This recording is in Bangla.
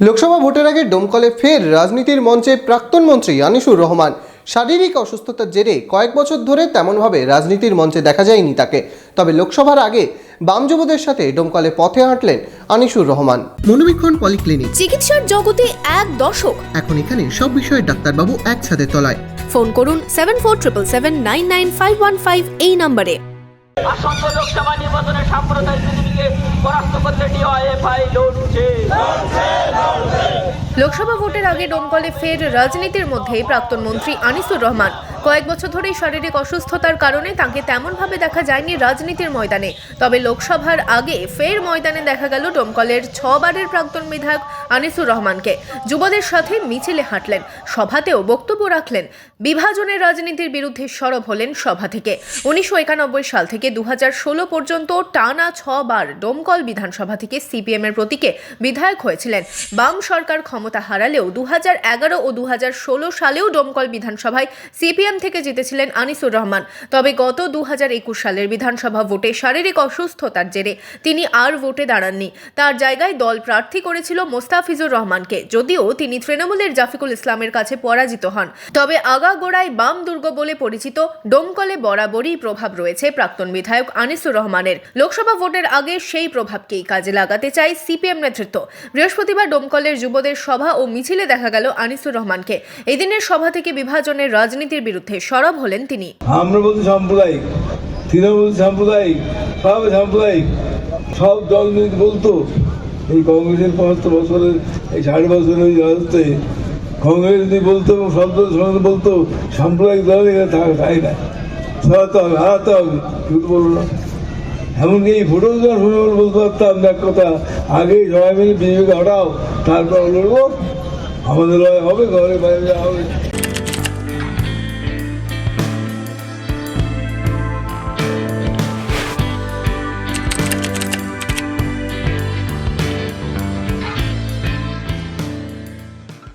লোকসভা ভোটের আগে ডোমকলে ফের রাজনীতির মঞ্চে প্রাক্তন মন্ত্রী আনিসুর রহমান। শারীরিক অসুস্থতার জেরে কয়েক বছর ধরে তেমনভাবে রাজনীতির মঞ্চে দেখা যায়নি তাকে। তবে লোকসভার আগে বাম যুবদের সাথে ডোমকলে পথে হাঁটলেন আনিসুর রহমান। মনোবীক্ষণ পলিক্লিনিক। চিকিৎসার জগতে এক দশক এখন এখানে সব বিষয়ে ডাক্তারবাবু একসাথে তলায়। ফোন করুন seven four triple seven nine nine five one five এই নম্বরে। আসন্ন লোকসভা নির্বাচনে সাম্প্রদায়িক পরাস্ত করতে ডিওয়াইএফআই লড়ছে। লোকসভা ভোটের আগে ডোমকলে ফের রাজনীতির মধ্যে প্রাক্তন মন্ত্রী আনিসুর রহমান। কয়েক বছর ধরেই শারীরিক অসুস্থতার কারণে তাকে তেমনভাবে দেখা যায়নি রাজনীতির ময়দানে। তবে লোকসভার আগে ফের ময়দানে দেখা গেল ডোমকলের ছবারের প্রাক্তন বিধায়ক আনিসুর রহমানকে। যুবদের সাথে মিছিলে হাঁটলেন, সভাতেও বক্তব্য রাখলেন। বিভাজনের রাজনীতির বিরুদ্ধে সরব হলেন সভা থেকে। উনিশশো একানব্বই সাল থেকে দু হাজার ষোলো পর্যন্ত টানা ছবার ডোমকল বিধানসভা থেকে সিপিএম এর প্রতীকে বিধায়ক হয়েছিলেন। বাম সরকার ক্ষমতা হারালেও দু হাজার এগারো ও দু হাজার ষোলো সালেও ডোমকল বিধানসভায় সিপিএম থেকে জিতেছিলেন আনিসুর রহমান। তবে গত দু হাজার একুশ সালের বিধানসভা ভোটে শারীরিক অসুস্থতার জেরে তিনি আর ভোটে দাঁড়াননি। তার জায়গায় দল প্রার্থী করেছিল মোস্তাফিজুর রহমানকে, যদিও তিনি তৃণমূলের জাফিকুল ইসলামের কাছে পরাজিত হন। তবে আগাগোড়ায় বাম দুর্গ বলে পরিচিত ডোমকলে বরাবরই প্রভাব রয়েছে প্রাক্তন বিধায়ক আনিসুর রহমানের। লোকসভা ভোটের আগে সেই প্রভাবকেই কাজে লাগাতে চায় সিপিএম নেতৃত্ব। বৃহস্পতিবার ডোমকলের যুবদের সভা ও মিছিলে দেখা গেল আনিসুর রহমানকে। এদিনের সভা থেকে বিভাজনের রাজনীতির বিরুদ্ধে সরব হলেন তিনি। আমরা বলছি সাম্প্রদায়িক, তৃণমূল সাম্প্রদায়িক সব সাম্প্রদায়িক, সব দল মিলে বলতো? এই কংগ্রেসের পঁচাত্তর বছরের, এই ষাট বছরের রাজত্বে কংগ্রেস যদি বলতো এবং সব দল সমাজ বলতো, সাম্প্রদায়িক দল এখানে থাকা, তাই না? সরাতে হবে হারাতে হবে কিন্তু বলল না। এমনকি এই ভোটেও যখন শুনে বলতে পারতাম এক কথা। আগে সবাই মিলে বিজেপিকে হটাও, তারপর লড়বো আমাদের লড়াই হবে, ঘরে বাইরে হবে।